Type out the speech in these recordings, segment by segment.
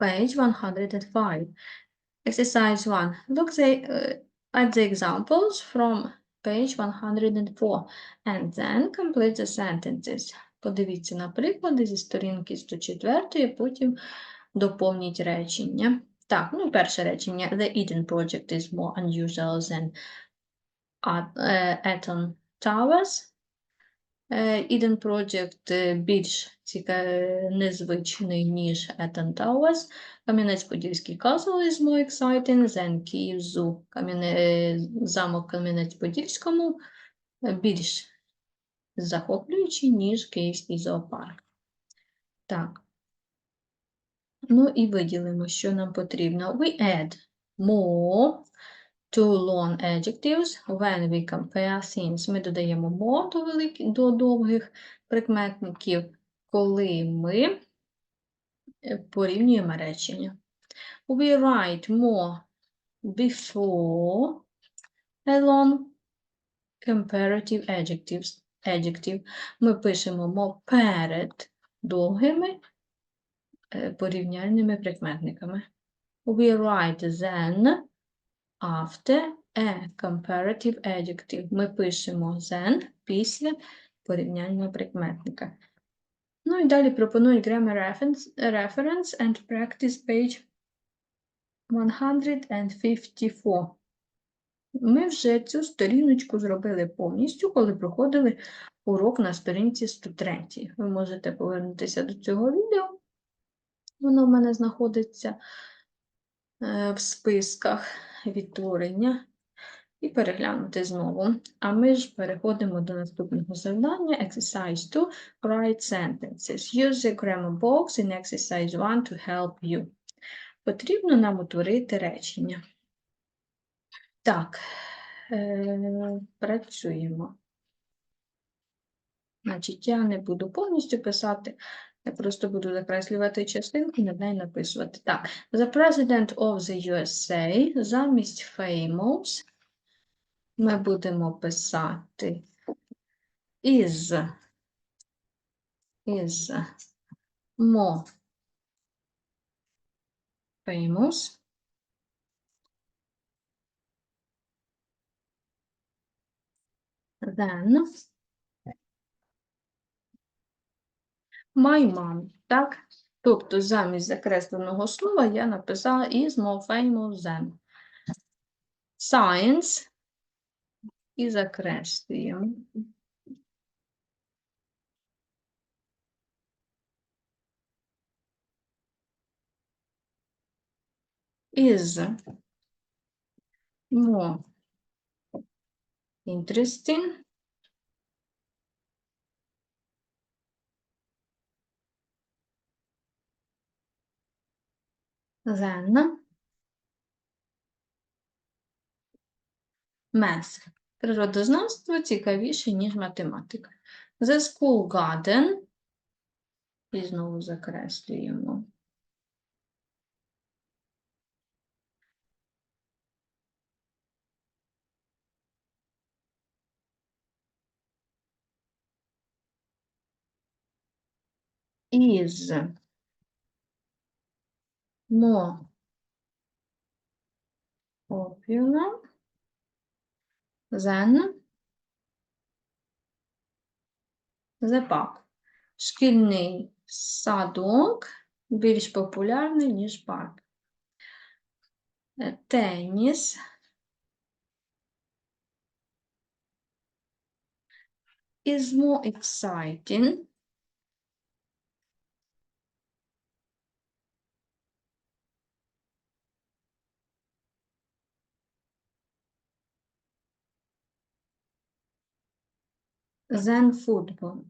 Page 105. Exercise 1. Look the, uh, at the examples from page 104 and then complete the sentences. Подивіться на приклади зі сторінки 104, потім доповніть речення. Так, ну перше речення. The Eden project is more unusual than uh, Towers. Е, Eden Project е, більш ціка... незвичний, ніж Eton Towers. Кам'янець-Подільський Castle is more exciting than Київ Zoo. Кам'яне... е, Замок Кам'янець-Подільському е, більш захоплюючий, ніж Київський зоопарк. Так. Ну і виділимо, що нам потрібно. We add more to long adjectives when we compare things. Ми додаємо more до, велик... до довгих прикметників, коли ми е, порівнюємо речення. We write more before a long comparative adjectives. adjective. Ми пишемо more перед довгими е, порівняльними прикметниками. We write then after a comparative adjective. Ми пишемо then після порівняльного прикметника. Ну і далі пропоную grammar reference, reference and practice page 154. Ми вже цю сторіночку зробили повністю, коли проходили урок на сторінці 103. Ви можете повернутися до цього відео. Воно в мене знаходиться е, в списках відтворення і переглянути знову. А ми ж переходимо до наступного завдання. Exercise 2. Write sentences. Use the grammar box in exercise 1 to help you. Потрібно нам утворити речення. Так, е, працюємо. Значить, я не буду повністю писати, я просто буду закреслювати частинку над нею написувати. Так, The President of the USA замість famous ми будемо писати is, is more famous than my mom, так? Тобто замість закресленого слова я написала is more famous than. Science і закреслюємо. Is more interesting than math. Природознавство цікавіше, ніж математика. The school garden. І знову закреслюємо. Is more popular than the park. Шкільний садок більш популярний, ніж парк. Е, Теніс. Is more exciting than football.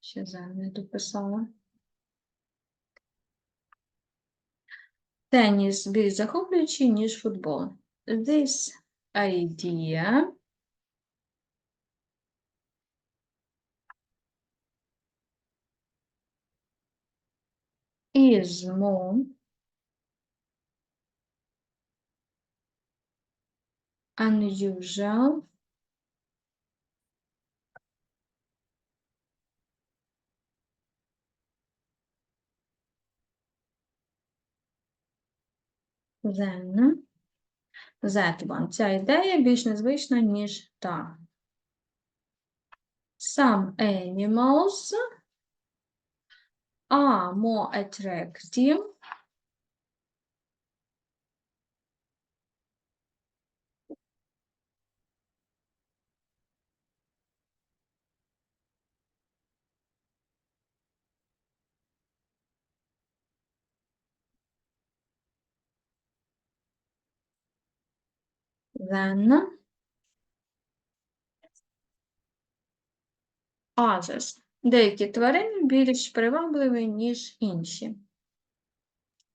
Ще than не дописала. Теніс більш захоплюючий, ніж футбол. This idea is more unusual Then. That one. Ця ідея більш незвична, ніж та. Some animals are more attractive than others. Деякі тварини більш привабливі, ніж інші.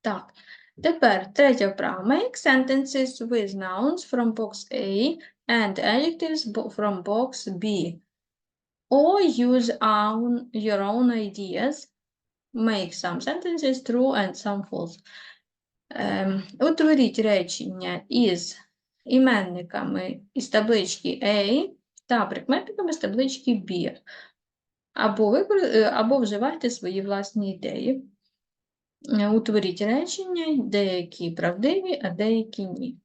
Так, тепер третя вправа. Make sentences with nouns from box A and adjectives bo- from box B. Or use own, your own ideas. Make some sentences true and some false. Ем, утворіть речення із іменниками із таблички A та прикметниками з таблички B. Або, е, або вживайте свої власні ідеї. Е, Утворіть речення, деякі правдиві, а деякі ні.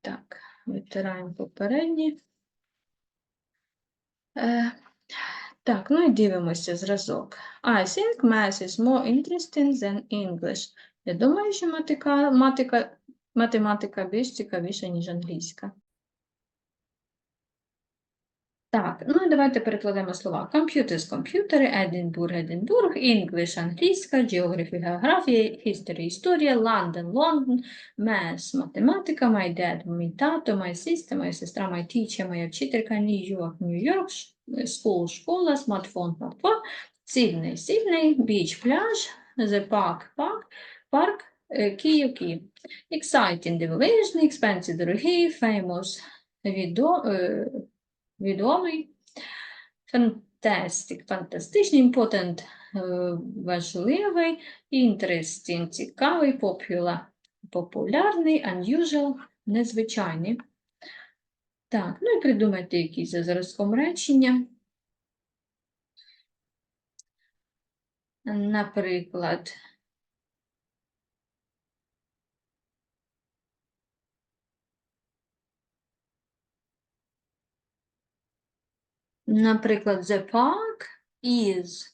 Так, витираємо попередні. Е, так, ну і дивимося зразок. I think math is more interesting than English. Я думаю, що матика, матика, математика більш цікавіша, ніж англійська. Так, ну і давайте перекладемо слова. Computers – комп'ютери, Единбург – Единбург, English – англійська, Geography – географія, History – історія, London – Лондон, Math – математика, My dad – мій тато, My sister – моя сестра, My teacher – моя вчителька, New York – Нью-Йорк, ш- School – школа, Smartphone – смартфон, Сідней – Сідней, Beach – пляж, The Park – парк, е, Київ – Київ. Exciting – дивовижний, Expensive – дорогий, Famous – відо, е, відомий, fantastic, фантастичний, important, е, важливий, interesting, цікавий, popular, популярний, unusual, незвичайний. Так, ну і придумайте якісь за зразком речення. Наприклад, Наприклад, the park is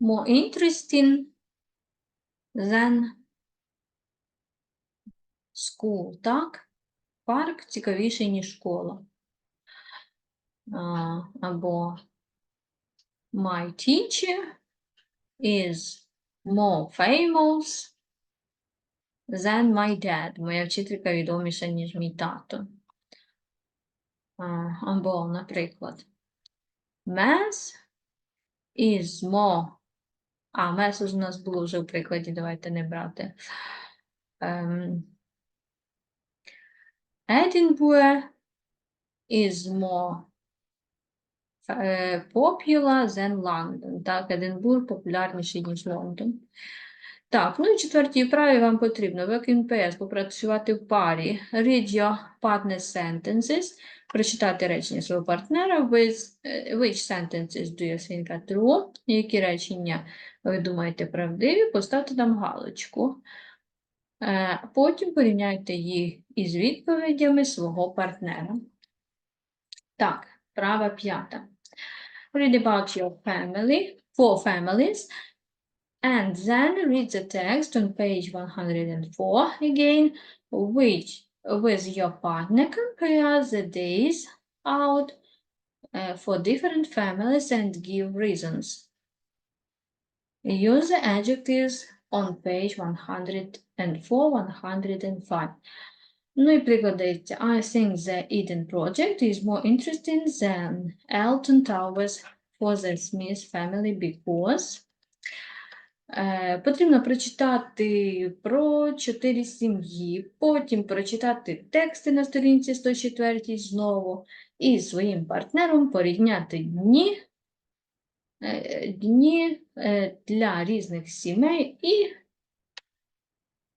more interesting than school, так? Парк цікавіший, ніж школа. Або my teacher is more famous than my dad. Моя вчителька відоміша, ніж мій тато. Або, наприклад, Math is more. А, mess у нас було вже в прикладі, давайте не брати. Um, Edinburgh is more popular than London. Так, Единбург популярніший, ніж Лондон. Так, ну і четвертій вправі вам потрібно в ОКНПС попрацювати в парі. Read your partner's sentences. Прочитати речення свого партнера. Е, which sentences do you think are true? Які речення ви думаєте правдиві? Поставте там галочку. Е, Потім порівняйте їх із відповідями свого партнера. Так, права п'ята. Read about your family, four families, and then read the text on page 104 again, which with your partner compare the days out uh, for different families and give reasons. Use the adjectives on page 104, 105. Ну і прикладається. I think the Eden project is more interesting than Elton Towers for the Smith family because Е, Потрібно прочитати про чотири сім'ї, потім прочитати тексти на сторінці 104 знову і своїм партнером порівняти дні, е, дні е, для різних сімей і,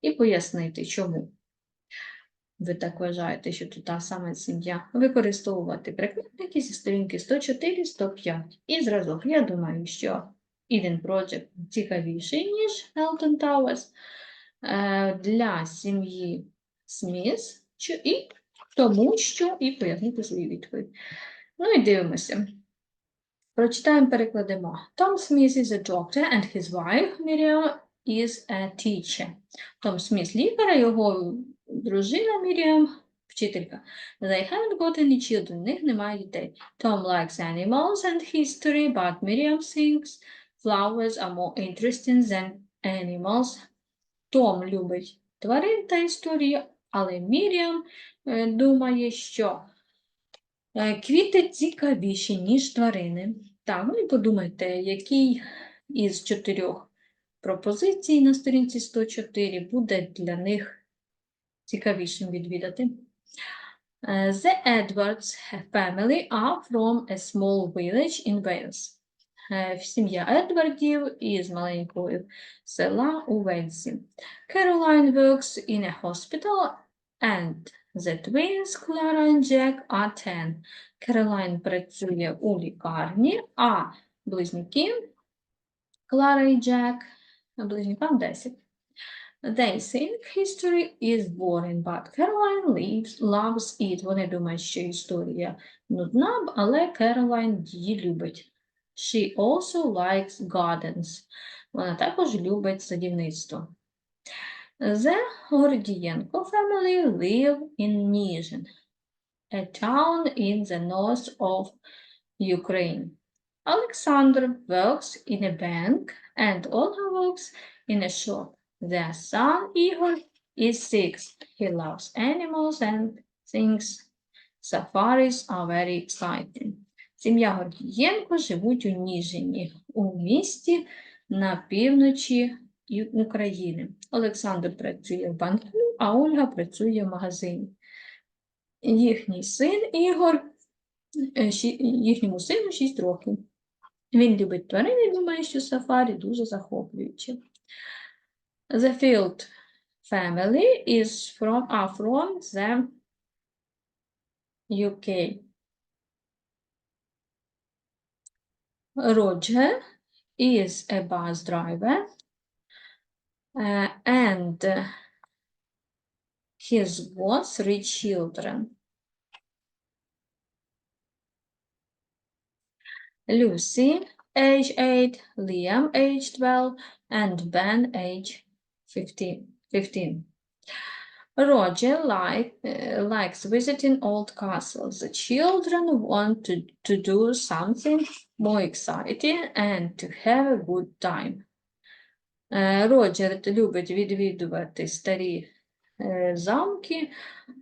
і пояснити, чому ви так вважаєте, що тут та сама сім'я. Використовувати прикметники зі сторінки 104-105. І зразок, я думаю, що Eden Project цікавіший, ніж Elton Towers. е, для сім'ї Сміс і тому, що і пояснити свою відповідь. Ну і дивимося. Прочитаємо, перекладемо. Tom Smith is a doctor and his wife Miriam is a teacher. Том Сміс лікар, його дружина Міріам вчителька. They haven't got any children, у них немає дітей. Tom likes animals and history, but Miriam thinks flowers are more interesting than animals. Том любить тварин та історії, але Міріам е, думає, що е, квіти цікавіші, ніж тварини. Так, ну і подумайте, який із чотирьох пропозицій на сторінці 104 буде для них цікавішим відвідати. Е, The Edwards family are from a small village in Wales. Е, Сім'я Едвардів із маленького села у Вельсі. Caroline works in a hospital and the twins Clara and Jack are 10. Caroline працює у лікарні, а близнюки Клара і Джек близнюкам 10. They think history is boring, but Caroline lives, loves it. Вони думають, що історія нудна, але Caroline її любить. She also likes gardens. Вона також любить садівництво. The Гордієнко family live in Ніжин, a town in the north of Ukraine. Alexander works in a bank and Olga works in a shop. Their son Igor is six. He loves animals and thinks safaris are very exciting. Сім'я Гордієнко живуть у Ніжині, у місті на півночі України. Олександр працює в банку, а Ольга працює в магазині. Їхній син Ігор, е, їхньому сину 6 років. Він любить тварин і думає, що сафарі дуже захоплююче. The Field family is from, are from the UK. Roger is a bus driver uh, and his was three children. Lucy, age 8, Liam, age 12, and Ben, age 15. 15. Roger like, uh, likes visiting old castles. The children want to, to do something more exciting and to have a good time. Е, Роджер любить відвідувати старі е, замки,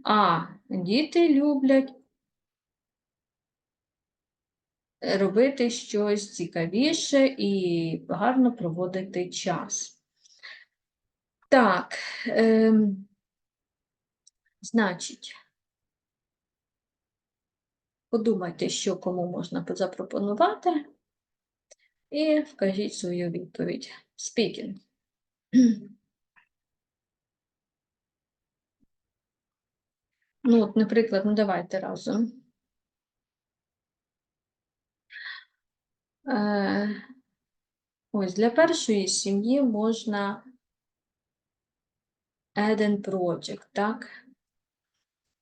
а діти люблять робити щось цікавіше і гарно проводити час. Так, ем, значить, подумайте, що кому можна запропонувати, і вкажіть свою відповідь. Speaking. Ну, от, наприклад, ну давайте разом. Е, ось для першої сім'ї можна Eden Project, так?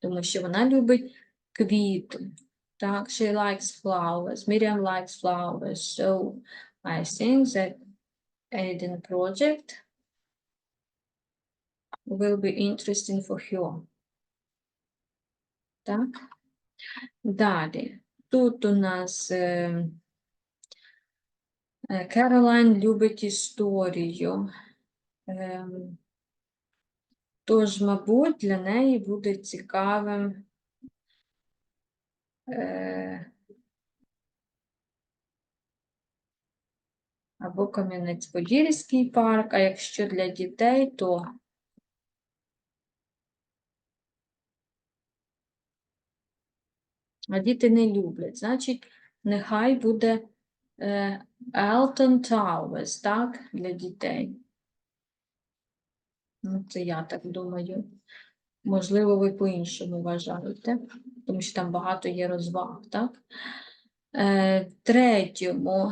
Тому що вона любить квіти. Так, she likes flowers. Miriam likes flowers. So I think that Eden Project will be interesting for her. Так. Далі. Тут у нас е, е, Caroline любить історію. Ем, Тож, мабуть, для неї буде цікавим е, або Кам'янець-Подільський парк, а якщо для дітей, то а діти не люблять. Значить, нехай буде е, Elton Towers, так, для дітей. Ну, це я так думаю. Можливо, ви по-іншому вважаєте, тому що там багато є розваг, так? Е, третьому,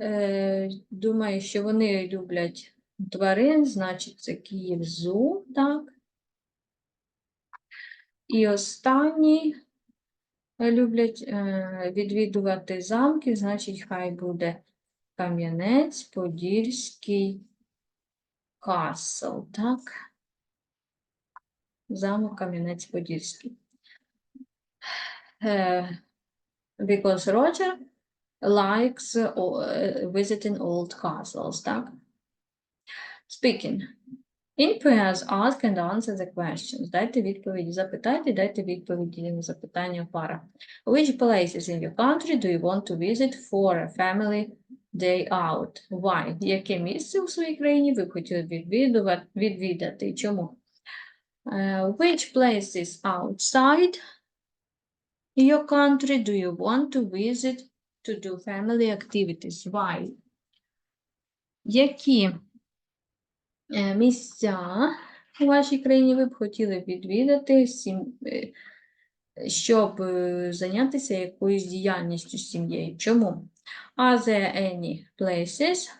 е, думаю, що вони люблять тварин, значить, це Київ Зу, так. І останній е, люблять е, відвідувати замки, значить, хай буде Кам'янець-Подільський касл, так? Замок Кам'янець-Подільський. Е, Because Roger likes uh, uh, visiting old castles, так? Speaking. In pairs, ask and answer the questions. Дайте відповіді, запитайте, дайте відповіді на запитання в. Which places in your country do you want to visit for a family day out? Why? Яке місце у своїй країні ви хотіли відвідати? Чому? Е, which places outside your country do you want to visit to do family activities? Why? Які е, місця у вашій країні ви б хотіли відвідати, е, щоб е, зайнятися якоюсь діяльністю з сім'єю? Чому? Are there any places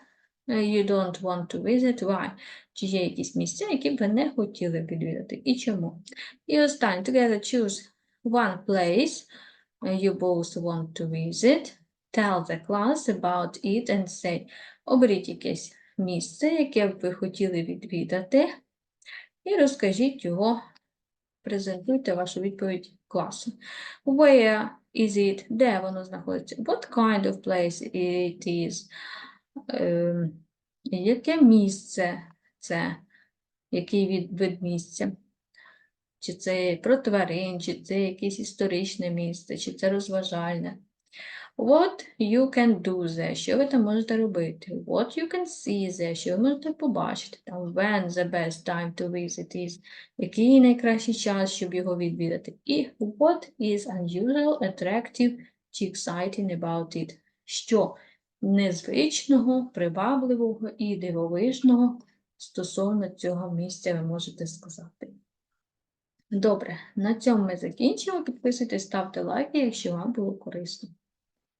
е, you don't want to visit? Why? Чи є якісь місця, які б ви не хотіли відвідати? І чому? І останнє. Together choose one place you both want to visit. Tell the class about it and say. Оберіть якесь місце, яке б ви хотіли відвідати, і розкажіть його, презентуйте вашу відповідь класу. Where is it? Де воно знаходиться? What kind of place it is? Ем, яке місце це? Який від, вид місця? Чи це про тварин, чи це якесь історичне місце, чи це розважальне? What you can do there, що ви там можете робити? What you can see there, що ви можете побачити? Там when the best time to visit is, який найкращий час, щоб його відвідати? І what is unusual, attractive чи exciting about it? Що незвичного, привабливого і дивовижного стосовно цього місця ви можете сказати. Добре, на цьому ми закінчимо. Підписуйтесь, ставте лайки, якщо вам було корисно.